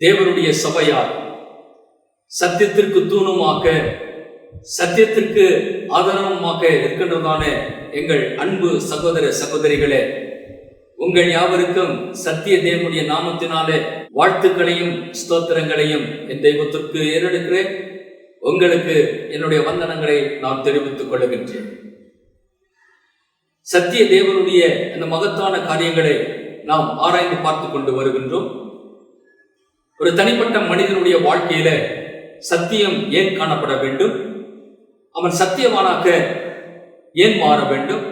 தேவனுடைய சபையார் சத்தியத்திற்கு தூணுமாக்க சத்தியத்திற்கு ஆதரவுமாக இருக்கின்றதான எங்கள் அன்பு சகோதர சகோதரிகளே உங்கள் யாவருக்கும் சத்திய தேவனுடைய நாமத்தினாலே வாழ்த்துக்களையும் ஸ்தோத்திரங்களையும் என் தெய்வத்திற்கு ஏறெடுக்கிறேன். உங்களுக்கு என்னுடைய வந்தனங்களை நான் தெரிவித்துக் கொள்ளுகின்றேன் சத்திய தேவனுடைய அந்த மகத்தான காரியங்களை நாம் ஆராய்ந்து பார்த்து கொண்டு வருகின்றோம். ஒரு தனிப்பட்ட மனிதனுடைய வாழ்க்கையில சத்தியம் ஏன் காணப்பட வேண்டும்? அவன் சத்தியவானாக ஏன் மாற வேண்டும்?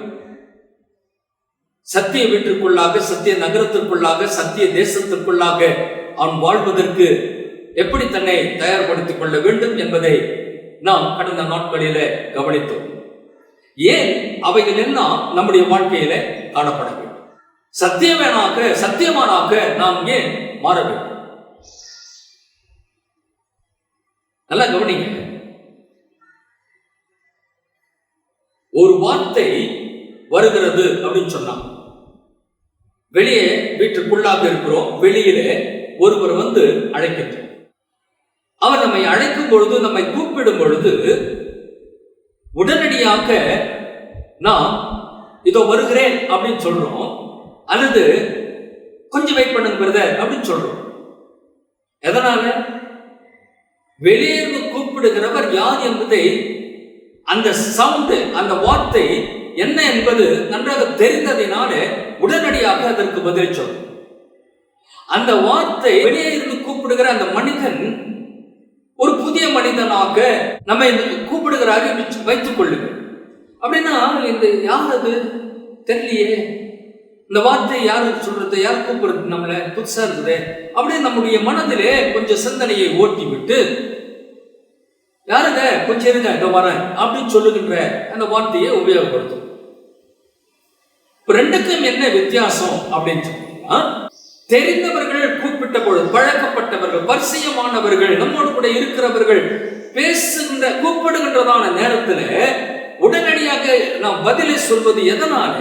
சத்திய வீட்டிற்குள்ளாக சத்திய நகரத்திற்குள்ளாக சத்திய தேசத்திற்குள்ளாக அவன் வாழ்வதற்கு எப்படி தன்னை தயார்படுத்திக் கொள்ள வேண்டும் என்பதை நாம் கடந்த நாட்களில கவனித்தோம். ஏன் அவைகள் எல்லாம் நம்முடைய வாழ்க்கையில காணப்பட வேண்டும்? சத்தியமேனாக சத்தியமானாக நாம் ஏன் மாற வேண்டும்? நல்லா கவனிங்க. ஒரு வார்த்தை வருகிறது அப்படின்னு சொன்னான் வெளியே வீட்டுக்குள்ளாக இருக்கிறோம் வெளியிலே ஒருவர் வந்து அழைக்கின்றோம் அவர் நம்மை அழைக்கும் பொழுது நம்மை கூப்பிடும் பொழுது உடனடியாக நாம் இதோ வருகிறேன் அப்படின்னு சொல்றோம். அல்லது கொஞ்சம் வெயிட் பண்ணுங்க பிரதர் அப்படின்னு சொல்றோம். எதனால? வெளியே இருந்து கூப்பிடுகிறவர் யார் என்பதை அந்த சவுண்டு அந்த வார்த்தை என்ன என்பது நன்றாக தெரிந்ததினாலே உடனடியாக அதற்கு பதில் சொல். அந்த வார்த்தை வெளியே இருந்து கூப்பிடுகிற அந்த மனிதன் ஒரு புதிய மனிதனாக நம்மை கூப்பிடுகிறார் வைத்துக் கொள்ளுங்கள். அப்படின்னா இந்த யார் அது? தெரியலையே. இந்த வார்த்தை யார் சொல்றது? யார் கூப்பிடுறது? நம்மள புதுசா இருக்குது. அப்படின்னு நம்முடைய மனதிலே கொஞ்சம் சிந்தனையை ஓட்டி விட்டு யாருங்க? கொஞ்சம் இருங்க இந்த வரேன் அப்படின்னு சொல்லுகின்ற அந்த வார்த்தையை உபயோகப்படுத்தும். இப்ப ரெண்டுக்கும் என்ன வித்தியாசம் அப்படின்னு சொன்னீங்கன்னா தெரிந்தவர்கள் கூப்பிட்ட பொழுது பழக்கப்பட்டவர்கள் பரிசயமானவர்கள் நம்மோடு கூட இருக்கிறவர்கள் பேசுகின்ற கூப்பிடுகின்றதான நேரத்துல உடனடியாக நாம் பதிலை சொல்வது எதனால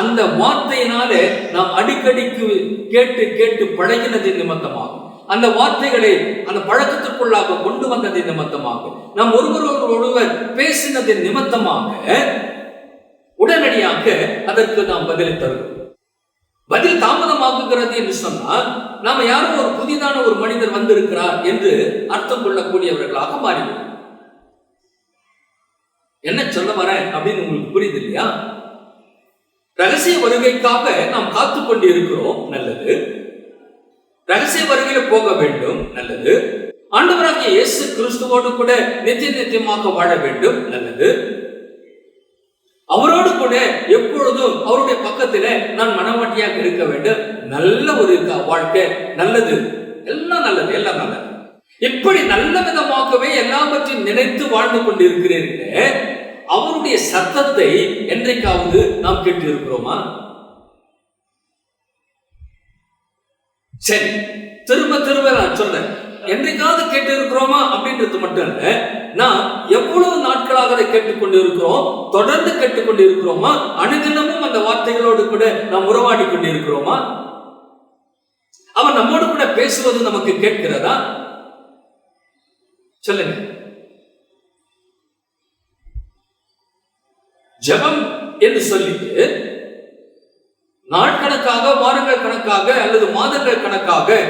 அந்த வார்த்தையினாலே நாம் அடிக்கடிக்கு கேட்டு கேட்டு பழகினது நிமித்தமாகும். அந்த வார்த்தைகளை அந்த பழக்கத்திற்குள்ளாக கொண்டு வந்தது நிமித்தமாக நாம் ஒருவர் ஒருவர் பேசினது நிமித்தமாக உடனடியாக அதற்கு நாம் பதில் தருவோம் பதில் தாமதமாகுகிறது என்று சொன்னால் நாம யாரோ ஒரு புதிதான ஒரு மனிதர் வந்திருக்கிறார் என்று அர்த்தம் கொள்ளக்கூடியவர்களாக மாறிவிடும். என்ன சொல்ல வரேன் அப்படின்னு உங்களுக்கு புரியுது இல்லையா? ரகசிய வருகைக்காக நாம் காத்து கொண்டு இருக்கிறோம் நல்லது. ரகசிய வருகையில போக வேண்டும் நல்லது. ஆண்டவராகிய இயேசு கிறிஸ்துவோடு கூட நித்திய நித்தியமாக வாழ வேண்டும் நல்லது. அவரோடு கூட எப்பொழுதும் அவருடைய பக்கத்துல நான் மனவாட்டியாக இருக்க வேண்டும். நல்ல ஒரு வாழ்க்கை? நல்லது. எல்லாம் நல்லது எல்லாம் நல்லது. இப்படி நல்ல விதமாகவே எல்லாவற்றையும் நினைத்து வாழ்ந்து கொண்டிருக்கிறீர்களே அவருடைய சத்தத்தை என்றைக்காவது நாம் கேட்டு இருக்கிறோமா சரி திரும்ப திரும்ப நான் சொல்றேன். என்றைக்காவது கேட்டு இருக்கிறோமா அப்படின்றது மட்டும் இல்ல நான் எவ்வளவு நாட்களாக அதை கேட்டுக்கொண்டு இருக்கிறோம் தொடர்ந்து கேட்டுக்கொண்டு இருக்கிறோமா அனுதினமும் அந்த வார்த்தைகளோடு கூட நாம் உறவாடி கொண்டு இருக்கிறோமா அவன் நம்மோடு கூட பேசுவது நமக்கு கேட்கிறதா? சொல்லுங்க. ஜபம் என்று சொல்லிட்டு நாட்கணக்காக வாரங்கள் கணக்காக அல்லது மாதங்கள் கணக்காக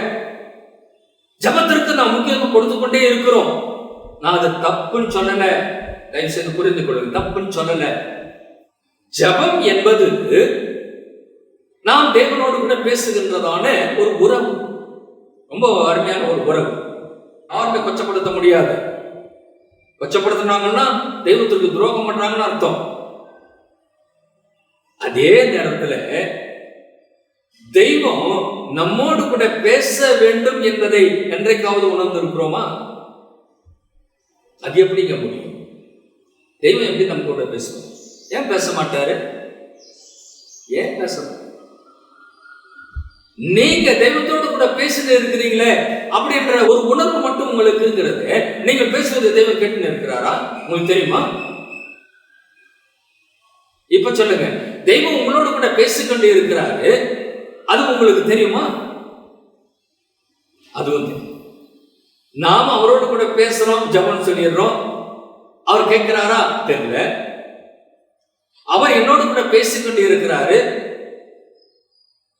ஜபத்திற்கு நாம் முக்கியத்துவம் கொடுத்து கொண்டே இருக்கிறோம். நான் அது தப்புன்னு சொல்லல. தயவு செய்து புரிந்து கொள்ளுங்க. தப்புன்னு சொல்லல. ஜபம் என்பது நாம் தேவனோடு கூட பேசுகின்றதான ஒரு உறவு. ரொம்ப அருமையான ஒரு உறவு. யாருமே கொச்சப்படுத்த முடியாது. கொச்சப்படுத்தினாங்கன்னா தெய்வத்திற்கு துரோகம் பண்றாங்கன்னு அர்த்தம். அதே நேரத்துல தெய்வம் நம்மோடு கூட பேச வேண்டும் என்பதை என்றைக்காவது உணர்ந்திருக்கிறோமா? அது எப்படிங்க முடியும்? தெய்வம் எப்படி நம்ம கூட பேசுவோம் ஏன் பேச மாட்டாரு? ஏன் பேச நீங்க தெய்வத்தோடு கூட பேசிட்டு இருக்கிறீங்களே அப்படின்ற ஒரு உணர்வு மட்டும் உங்களுக்கு இருக்கிறது. நீங்க பேசுவது தெய்வம் கேட்டு இருக்கிறாரா? உங்களுக்கு தெரியுமா? இப்ப சொல்லுங்க. தெய்வம் உங்களோட கூட பேசிக்கொண்டு இருக்கிறாரு. அது உங்களுக்கு தெரியுமா? அதுவும் தெரியும். நாம் அவரோட கூட பேசுறோம் ஜபம் சொல்லிடுறோம். அவர் கேட்கிறாரா? தெரியல. அவர் என்னோட கூட பேசிக்கொண்டு இருக்கிறாரு.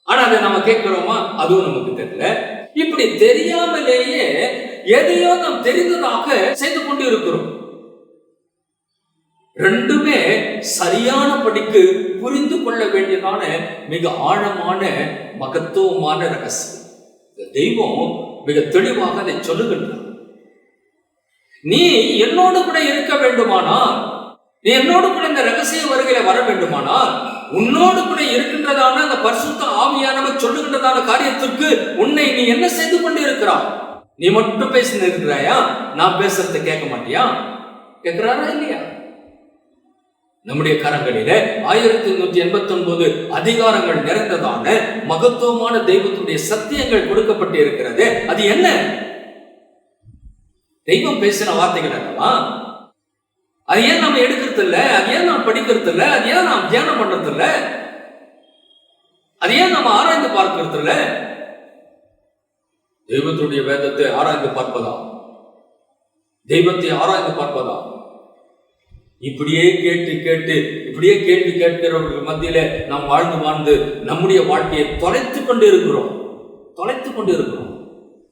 ஆனா அதை நம்ம கேட்கிறோமா? அதுவும் நமக்கு தெரியல. இப்படி தெரியாமலேயே எதையோ நாம் தெரிந்ததாக செய்து கொண்டு இருக்கிறோம். ரெண்டுமே சரியான படிக்கு புரிந்து கொள்ள வேண்டியதான மிக ஆழமான மகத்துவமான ரகசியம். இந்த தெய்வம் மிக தெளிவாக அதை சொல்லுகின்றார். நீ என்னோடு கூட இருக்க வேண்டுமானால் நீ என்னோடு கூட இந்த ரகசிய வருகையில வர வேண்டுமானால் உன்னோடு கூட இருக்கின்றதான அந்த பரிசுத்த ஆவியானவர் சொல்லுகின்றதான காரியத்திற்கு உன்னை நீ என்ன செய்து கொண்டு இருக்கிறாய் நீ மட்டும் பேசிட்டு இருக்கிறாயா? நான் பேசுறத கேட்க மாட்டியா? கேட்கிறாரா இல்லையா? நம்முடைய கரங்களிலே ஆயிரத்தி நூற்றி எண்பத்தி ஒன்பது அதிகாரங்கள் நிறைந்ததான மகத்துவமான தெய்வத்துடைய சத்தியங்கள் கொடுக்கப்பட்டு இருக்கிறது அது என்ன? தெய்வம் பேசின வார்த்தைகள் அல்லவா? அது ஏன் நம்ம எடுக்கிறது இல்லை அது ஏன் நாம் படிக்கிறது இல்லை அது ஏன் நாம் தியானம் பண்றது இல்லை அது ஏன் நம்ம ஆராய்ந்து பார்க்கிறது இல்லை தெய்வத்துடைய வேதத்தை ஆராய்ந்து பார்ப்பதா? தெய்வத்தை ஆராய்ந்து பார்ப்பதா? இப்படியே கேட்டு கேட்டு இப்படியே கேள்வி கேட்கிறவர்கள் மத்தியில நாம் வாழ்ந்து வாழ்ந்து நம்முடைய வாழ்க்கையை தொலைத்து கொண்டு இருக்கிறோம் தொலைத்து கொண்டு இருக்கிறோம்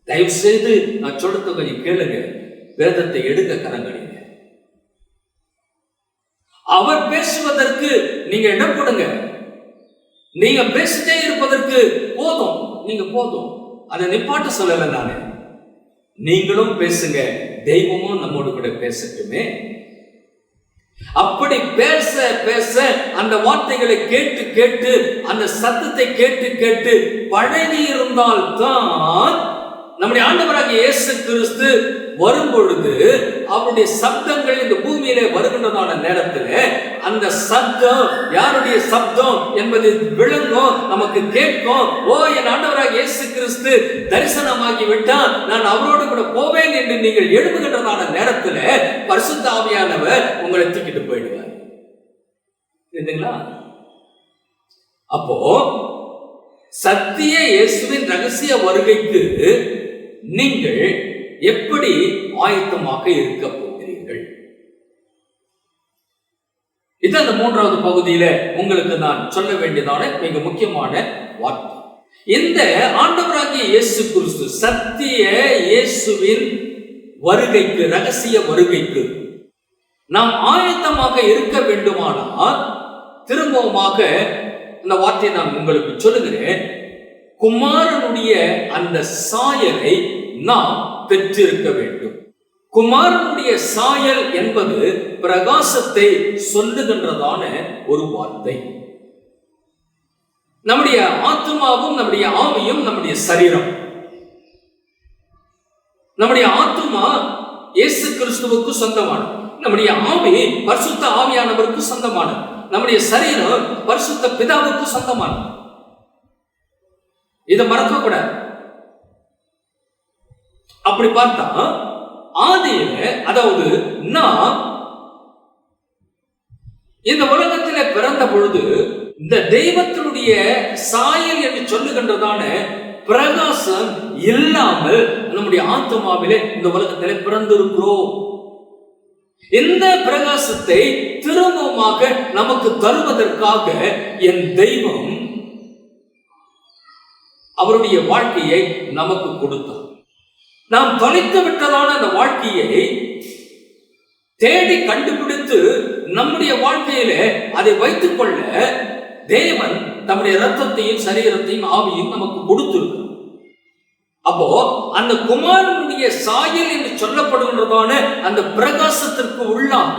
தயவு செய்து நான் சொல்றது கொஞ்சம் கேளுங்க. வேதத்தை எடுக்க கரங்கடிங்க அவர் பேசுவதற்கு நீங்க இடம் கொடுங்க. நீங்க பேசிட்டே இருப்பதற்கு போதும். நீங்க போதும். அதை நிப்பாட்ட சொல்லலை நானே. நீங்களும் பேசுங்க. தெய்வமும் நம்மோடு கூட பேசட்டுமே. அப்படி பேச பேச அந்த வார்த்தைகளை கேட்டு கேட்டு அந்த சத்தத்தை கேட்டு கேட்டு பழகி இருந்தால்தான் நம்முடைய ஆண்டவராக இயேசு கிறிஸ்து வரும் பொழுது அவருடைய சப்தங்கள் இந்த பூமியிலே வருகின்றதான நேரத்தில் அந்த சப்தம் யாருடைய சப்தம் என்பது விளங்கும் நமக்கு கேட்கும் ஓ என் ஆண்டவராக இயேசு கிறிஸ்து தரிசனமாகி விட்டான் நான் அவரோடு கூட போவேன் என்று நீங்கள் எழுப்புகின்றதான நேரத்தில் பரிசுத்த ஆவியானவர் உங்களை தூக்கிட்டு போயிடுவார். புரியுதுங்களா? அப்போ சத்திய இயேசுவின் ரகசிய வருகைக்கு நீங்கள் எப்படி ஆயத்தமாக இருக்க போகிறீர்கள்? இது அந்த மூன்றாவது பகுதியில உங்களுக்கு நான் சொல்ல வேண்டியதான மிக முக்கியமான வார்த்தை. இந்த ஆண்டவராகிய இயேசு கிறிஸ்து சத்திய இயேசுவின் வருகைக்கு ரகசிய வருகைக்கு நாம் ஆயத்தமாக இருக்க வேண்டுமானால் திரும்பவுமாக அந்த வார்த்தையை நான் உங்களுக்கு சொல்லுகிறேன். குமாரனுடைய அந்த சாயலை நாம் பெற்றிருக்க வேண்டும். குமாரனுடைய சாயல் என்பது பிரகாசத்தை சொல்லுகின்றதான ஒரு வார்த்தை. நம்முடைய ஆத்மாவும் நம்முடைய ஆவியும் நம்முடைய சரீரம். நம்முடைய ஆத்மா இயேசு கிறிஸ்துவுக்கு சொந்தமானது. நம்முடைய ஆவி பரிசுத்த ஆவியானவருக்கு சொந்தமானது. நம்முடைய சரீரம் பரிசுத்த பிதாவுக்கு சொந்தமானது. இதை மறக்க கூடாது. அப்படி பார்த்தா ஆதியில அதாவது நான் இந்த உலகத்தில பிறந்த பொழுது இந்த தெய்வத்தினுடைய சாயல் என்று சொல்லுகின்றதான பிரகாசம் இல்லாமல் நம்முடைய ஆத்மாவிலே இந்த உலகத்திலே பிறந்திருக்கிறோம். இந்த பிரகாசத்தை திரும்பமாக நமக்கு தருவதற்காக என் தெய்வம் அவருடைய வாழ்க்கையை நமக்கு கொடுத்தார். நாம் தொலைத்து விட்டதான அந்த வாழ்க்கையை தேடி கண்டுபிடித்து நம்முடைய வாழ்க்கையில அதை வைத்துக் கொள்ள தேவன் தம்முடைய ரத்தத்தையும் சரீரத்தையும் ஆவியும் நமக்கு கொடுத்திருக்கிறார். அப்போ அந்த குமாரனுடைய சாயல் என்று சொல்லப்படுகின்றதான அந்த பிரகாசத்திற்கு உள்ளாக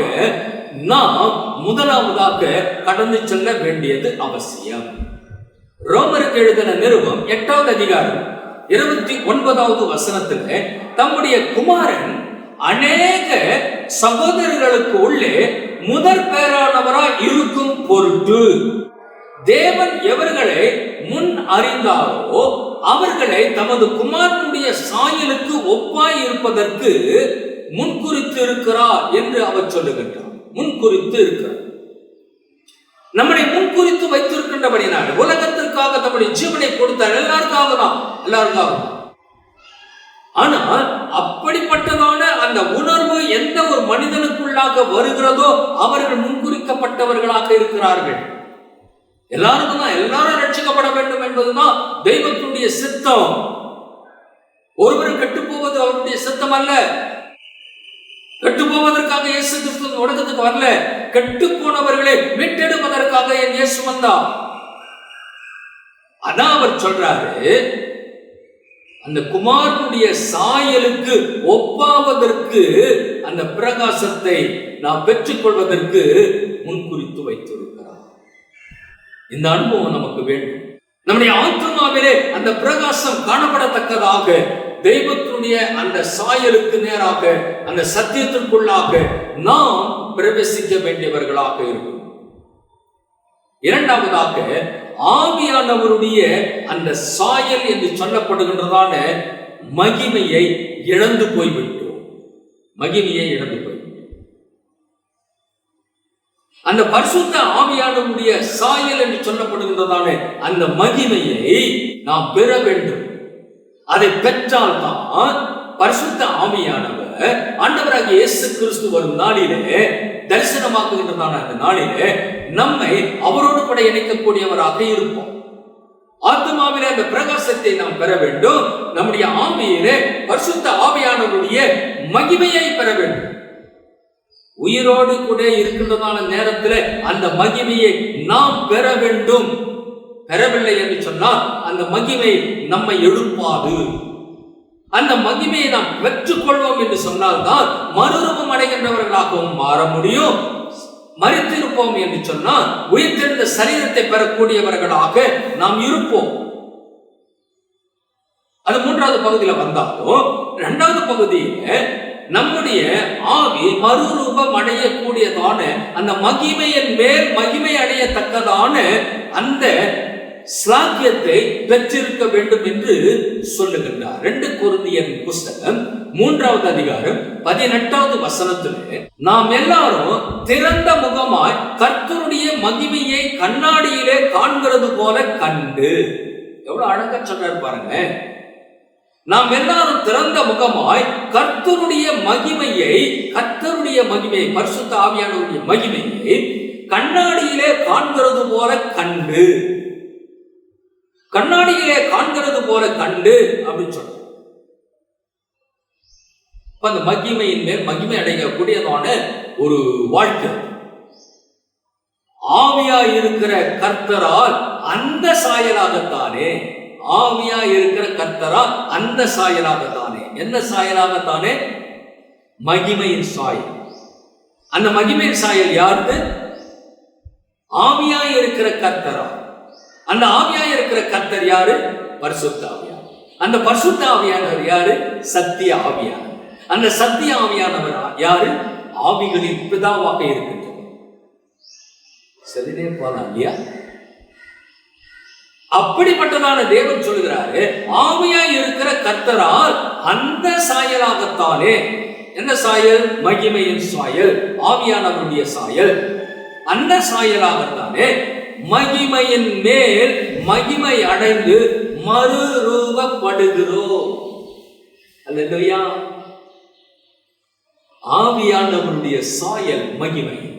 நாம் முதலாவதாக கடந்து செல்ல வேண்டியது அவசியம். ரோமருக்கு எழுதின நிறுவம் எட்டாவது அதிகாரம் இருபத்தி ஒன்பதாவது வசனத்துல தம்முடைய குமாரன் அநேக சகோதரர்களுக்கு உள்ளே முதற் பேரானவரா இருக்கும் பொருட்டு தேவன் எவர்களை முன் அறிந்தாரோ அவர்களை தமது குமாரனுடைய சாயலுக்கு ஒப்பாய் இருப்பதற்கு முன்குறித்து இருக்கிறார் என்று அவர் சொல்லுகின்றார். முன்குறித்து இருக்கிறார். நம்மளை முன்குறித்து வைத்திருக்கின்றபடினால் உலகத்திற்காக தம்முடைய ஜீவனை கொடுத்தார். எல்லாருக்காக தான் எல்லாருக்காக ஆனால் அப்படிப்பட்டதான அந்த உணர்வு எந்த ஒரு மனிதனுக்குள்ளாக வருகிறதோ அவர்கள் முன்குறிக்கப்பட்டவர்களாக இருக்கிறார்கள். எல்லாருக்கும் தான் எல்லாரும் ரட்சிக்கப்பட வேண்டும் என்பதுதான் தெய்வத்துடைய சித்தம். ஒருவரும் கெட்டு போவது அவருடைய சித்தம் அல்ல கெட்டு போவதற்காக இயேசு கிறிஸ்து உலகத்துக்கு வரல. கெட்டு போனவர்களை மீட்டெடுப்பதற்காக என் இயேசு வந்தார். அதான் அவர் சொல்றாரு அந்த குமாரனுடைய சாயலுக்கு ஒப்பாவதற்கு அந்த பிரகாசத்தை நாம் பெற்றுக்கொள்வதற்கு முன்குறித்து வைத்திருக்கிறார். இந்த அனுபவம் நமக்கு வேண்டும். நம்முடைய ஆத்மாவிலே அந்த பிரகாசம் காணப்படத்தக்கதாக தெய்வத்தினுடைய அந்த சாயலுக்கு நேராக அந்த சத்தியத்திற்குள்ளாக நாம் பிரவேசிக்க வேண்டியவர்களாக இருக்கும் இரண்டாவதாக ஆவியானவருடைய அந்த சாயல் என்று சொல்லப்படுகின்றதான மகிமையை இழந்து போய்விட்டோம். மகிமையை இழந்து போய் அந்த பரிசுத்த ஆவியானவருடைய சாயல் என்று சொல்லப்படுகின்றதான அந்த மகிமையை நாம் பெற வேண்டும். அதை பெற்றால்தான் பரிசுத்த ஆவியானவர் ஆண்டவராக இயேசு கிறிஸ்து வரும் நாளிலே தரிசனமாக்குகின்றதான அந்த நாளிலே நம்மை அவரோடு கூட இணைக்கக்கூடியவராக இருப்போம். ஆத்மாவிலே அந்த பிரகாசத்தை நாம் பெற வேண்டும். நம்முடைய ஆவியிலே பரிசுத்த ஆவியானவருடைய மகிமையை பெற வேண்டும். உயிரோடு கூட இருக்கின்றதான நேரத்தில் அந்த மகிமையை நாம் பெற வேண்டும். பெறவில்லை என்று சொன்னால் அந்த மகிமை நம்மை எழுப்பாது. அந்த மகிமையை நாம் பெற்றுக்கொள்வோம் என்று சொன்னால்தான் மறுரூபம் அடைகின்றவர்களாகவும் மாற முடியும். மறித்திருப்போம் என்று சொன்னால் உயிர்த்தெழுந்த சரீரத்தை பெறக்கூடியவர்களாக நாம் இருப்போம். அது மூன்றாவது பகுதியில் வந்தாலும் இரண்டாவது பகுதியில் நம்முடைய ஆவி மறுரூபம் அடையக்கூடியதான அந்த மகிமையின் மேல் மகிமை அடையத்தக்கதான அந்த ஸ்லாக்கியத்தை பெற்றிருக்க வேண்டும் என்று சொல்லுகின்றார். ரெண்டு குருந்தியன் புஸ்தகம் மூன்றாவது அதிகாரம் பதினெட்டாவது வசனத்திலே நாம் எல்லாரும் திறந்த முகமாய் கர்த்தருடைய மகிமையை கண்ணாடியிலே காண்கிறது போல கண்டு. எவ்வளவு அழகா சொல்றாரு பாருங்க நாம் எல்லாரும் திறந்த முகமாய் கர்த்தருடைய மகிமையை கர்த்தருடைய மகிமையை பரிசுத்த ஆவியானவருடைய மகிமையை கண்ணாடியிலே காண்கிறது போல கண்டு. கண்ணாடியிலே காண்கிறது போல கண்டு அப்படின்னு சொல்ற அந்த மகிமையின் மேல் மகிமை அடையக்கூடியதான ஒரு வாழ்க்கை. ஆவியா இருக்கிற கர்த்தரால் அந்த சாயலாகத்தானே ஆவியா இருக்கிற கர்த்தரா அந்த சாயலாகத்தானே. என்ன சாயலாகத்தானே? மகிமையின் சாயல். அந்த மகிமையின் சாயல் யாருக்கு? ஆவியா இருக்கிற கர்த்தரா. அந்த ஆவியா இருக்கிற கர்த்தர் யாரு? பரிசுத்த ஆவியா அந்த பரிசுத்த ஆவியானவர் யாரு? சத்திய ஆவியானவர். அந்த சத்திய ஆவியானவர் யாரு? ஆவிகளின் பிதாவாக இருக்கின்றவர் சரிதே போலாம் இல்லையா? அப்படிப்பட்டதான தேவன் சொல்லுகிறாரு ஆவியாய் இருக்கிற கர்த்தரால் அந்த சாயலாகத்தானே என்ன சாயல்? மகிமையின் சாயல் ஆவியானவருடைய சாயல். அந்த சாயலாகத்தானே மகிமையின் மேல் மகிமை அடைந்து மறுரூபப்படுகிறோம். அல்லையா ஆவியானவருடைய சாயல் மகிமை.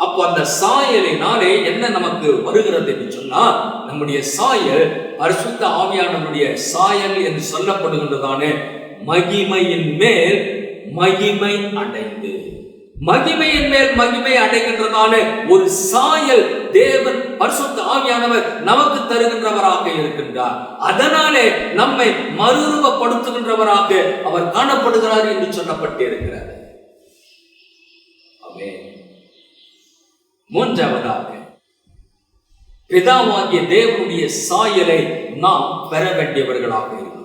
அப்போ அந்த சாயலினாலே என்ன நமக்கு வருகிறது என்று சொன்னால் நம்முடைய சாயல் பரிசுத்த ஆவியானவருடைய சாயல் என்று சொல்லப்படுகின்றதானே மகிமையின் மேல் மகிமை அடைந்து. மகிமையின் மேல் மகிமை அடைகின்றதான ஒரு சாயல் தேவன் பரிசுத்த ஆவியானவர் நமக்கு தருகின்றவராக இருக்கின்றார். அதனாலே நம்மை மறுரூபப்படுத்துகின்றவராக அவர் காணப்படுகிறார் என்று சொல்லப்பட்டு மூன்றாவதாக பிதாவாகிய தேவனுடைய சாயலை நாம் பெற வேண்டியவர்களாக இருக்கிறோம்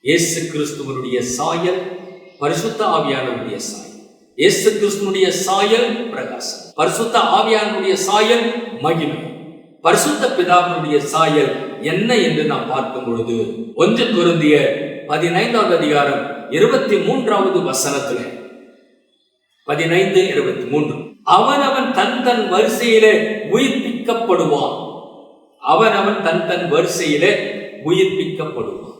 இயேசு கிறிஸ்துவனுடைய சாயல் பரிசுத்த ஆவியானவருடைய சாயல். இயேசு கிறிஸ்துவனுடைய சாயல் பிரகாசம். பரிசுத்த ஆவியானுடைய சாயல் மகிமை. பரிசுத்த பிதாவினுடைய சாயல் என்ன என்று நாம் பார்க்கும் பொழுது ஒன்று குருந்திய பதினைந்தாவது அதிகாரம் இருபத்தி மூன்றாவது வசனத்தில் பதினைந்து இருபத்தி மூன்று. அவனவன் தன் தன் வரிசையிலே உயிர்ப்பிக்கப்படுவான். அவனவன் தன் தன் வரிசையிலே உயிர்ப்பிக்கப்படுவான்.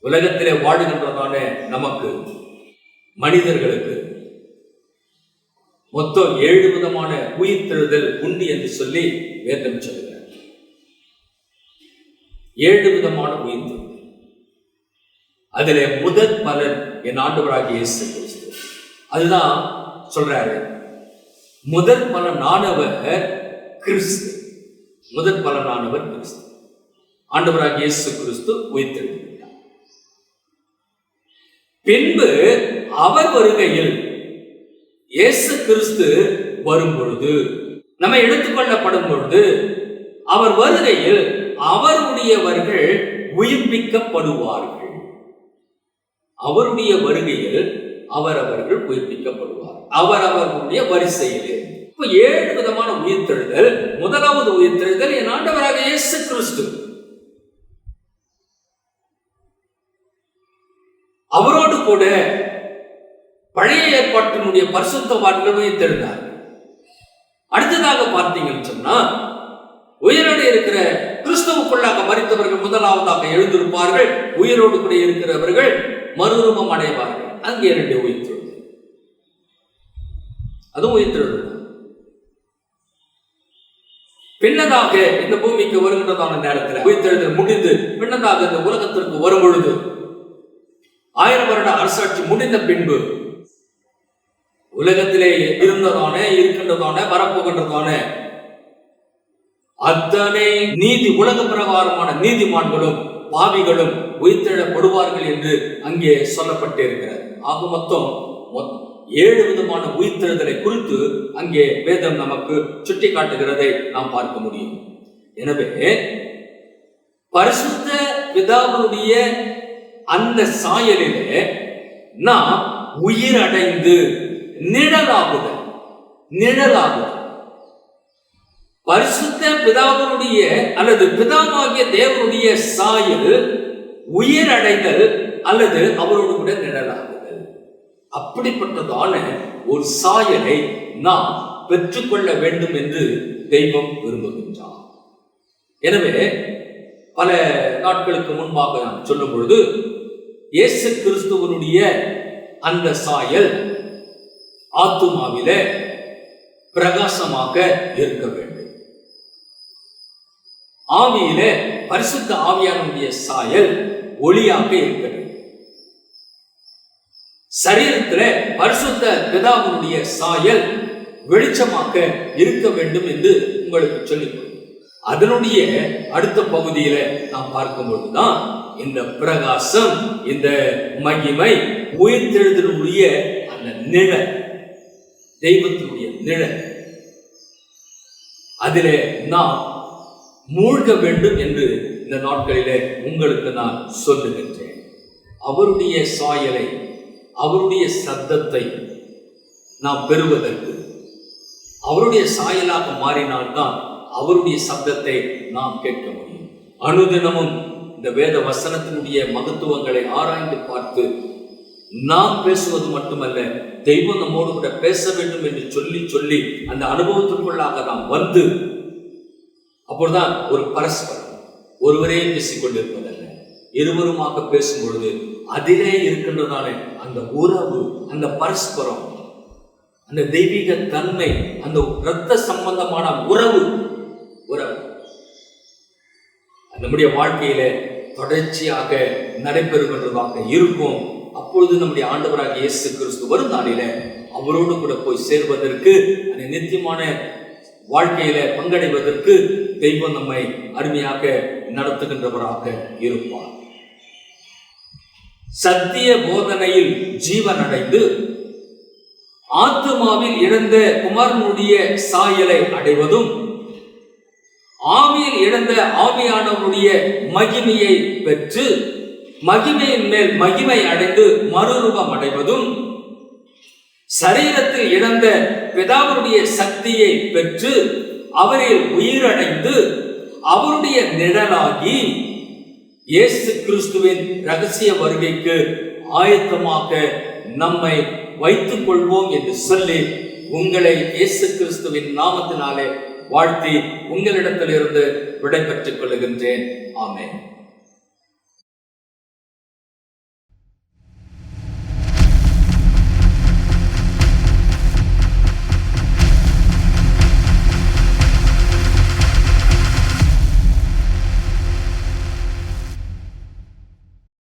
உலகத்திலே வாழுகின்றதான நமக்கு மனிதர்களுக்கு மொத்தம் ஏழு விதமான உயிர்த்தெழுதல் உண்டு என்று சொல்லி வேதம் சொல்கிறார் ஏழு விதமான உயிர்த்தெழுதல். அதிலே முதற் பலன் என் ஆண்டவராகிய இயேசு கிறிஸ்து. அதுதான் சொல்றாரு. முதற் பலனானவர் கிறிஸ்து. முதற் பலனானவர் கிறிஸ்து. ஆண்டவராக இயேசு கிறிஸ்து உயிர்த்தெழுந்தார் பின்பு அவர் வருகையில் இயேசு கிறிஸ்து வரும் பொழுது நம்ம எடுத்துக்கொள்ளப்படும் பொழுது அவர் வருகையில் அவருடையவர்கள் உயிர்ப்பிக்கப்படுவார்கள். அவருடைய வருகையில் அவரவர்கள் உயிர்ப்பிக்கப்படுவார். அவரவர்களுடைய வரிசையிலே. இப்போ ஏழு விதமான உயிர்த்தெழுதல் முதலாவது உயிர்த்தெழுதல் என் ஆண்டவராக இயேசு கிறிஸ்து. அவரோடு கூட பழைய ஏற்பாட்டினுடைய பரிசுத்தவான்கள் உயிர்த்தெழுந்தார். அடுத்ததாக பார்த்தீங்கன்னு சொன்னா உயிரோடு இருக்கிற கிறிஸ்துவுக்குள்ளாக மறித்தவர்கள் முதலாவதாக எழுந்திருப்பார்கள் உயிரோடு கூட இருக்கிறவர்கள் மறுரூபம் அடைவார்கள். அங்கே இரண்டு உயிர்த்தெழுதல் அதுவும் உயிர்த்தெழுதல் பின்னதாக இந்த பூமிக்கு வருகின்றதான நேரத்தில் உயிர்த்தெழுதல் முடிந்து பின்னதாக இந்த உலகத்திற்கு வரும் பொழுது ஆயிரம் வருட அரசாட்சி முடிந்த பின்பு உலகத்திலே இருந்ததான இருக்கின்றதான வரப்போகின்றதான அத்தனை நீதி உலக பிரகாரமான நீதிமான்களும் பாவிகளும் உயிர்த்தெழப்படுவார்கள் என்று அங்கே சொல்லப்பட்டிருக்கிறது. ஆக மொத்தம் ஏழு விதமான உயிர்த்தெழுதலை குறித்து அங்கே வேதம் நமக்கு சுட்டி காட்டுகிறதை நாம் பார்க்க முடியும். எனவே பரிசுத்த பிதாவுடைய அந்த சாயலிலே நாம் உயிரடைந்து நிழலாகுதல் நிழலாகுதல். பரிசுத்த பிதாவினுடைய அல்லது பிதாவாகிய தேவனுடைய சாயல் உயிரடைதல் அல்லது அவரோடு கூட அப்படிப்பட்டதான ஒரு சாயலை நாம் பெற்றுக்கொள்ள வேண்டும் என்று தெய்வம் விரும்புகின்றார். எனவே பல நாட்களுக்கு முன்பாக நாம் சொல்லும் பொழுது இயேசு கிறிஸ்துவனுடைய அந்த சாயல் ஆத்துமாவில பிரகாசமாக இருக்க வேண்டும். ஆவியில பரிசுத்த ஆவியானுடைய சாயல் ஒளியாக இருக்க சரீரத்தில் பரிசுத்த பிதாவுடைய சாயல் வெளிச்சமாக இருக்க வேண்டும் என்று உங்களுக்கு சொல்லிக் அதனுடைய அடுத்த பகுதியில நாம் பார்க்கும் பொழுதுதான் இந்த பிரகாசம் இந்த மகிமை உயிர்த்தெழுதலுடைய அந்த நிழல் தெய்வத்தினுடைய நிழல். அதிலே நாம் மூழ்க வேண்டும் என்று இந்த நாட்களிலே உங்களுக்கு நான் சொல்லுகின்றேன். அவருடைய சாயலை அவருடைய சத்தத்தை நாம் பெறுவதற்கு அவருடைய சாயலாக மாறினால்தான் அவருடைய சப்தத்தை நாம் கேட்க முடியும். அனுதினமும் இந்த வேத வசனத்தினுடைய மகத்துவங்களை ஆராய்ந்து பார்த்து நாம் பேசுவது மட்டுமல்ல தெய்வம் நம்மோடு கூட பேச வேண்டும் என்று சொல்லி சொல்லி அந்த அனுபவத்திற்குள்ளாக நாம் வந்து அப்பொழுதுதான் ஒரு பரஸ்பரம் ஒருவரே பேசிக் கொண்டிருப்பதல்ல இருவருமாக பேசும் பொழுது அதிலே இருக்கின்றதான அந்த உறவு அந்த பரஸ்பரம் அந்த தெய்வீக தன்மை அந்த இரத்த சம்பந்தமான உறவு உறவு. நம்முடைய வாழ்க்கையில தொடர்ச்சியாக நடைபெறுகின்றதாக இருக்கும். அப்பொழுது நம்முடைய ஆண்டவராக இயேசு கிறிஸ்து வரும் நாளில அவரோடு கூட போய் சேர்வதற்கு அந்த நித்தியமான வாழ்க்கையில பங்கடைவதற்கு தெய்வம் நம்மை அருமையாக நடத்துகின்றவராக இருப்பார். சத்திய போதனையில் ஜீவனடைந்து ஆத்துமாவில் இழந்த குமாரனுடைய சாயலை அடைவதும் ஆவியில் இழந்த ஆவியானவருடைய மகிமையை பெற்று மகிமையின் மேல் மகிமை அடைந்து மறுரூபம் அடைவதும் சரீரத்தில் இழந்த பிதாவுடைய சக்தியை பெற்று அவரில் உயிரடைந்து அவருடைய நிழலாகி இயேசு கிறிஸ்துவின் ரகசிய வருகைக்கு ஆயத்தமாக நம்மை வைத்துக் கொள்வோம் என்று சொல்லி உங்களை இயேசு கிறிஸ்துவின் நாமத்தினாலே வாழ்த்தி உங்களிடத்திலிருந்து விடைபெற்றுக் கொள்கின்றேன். ஆமேன்.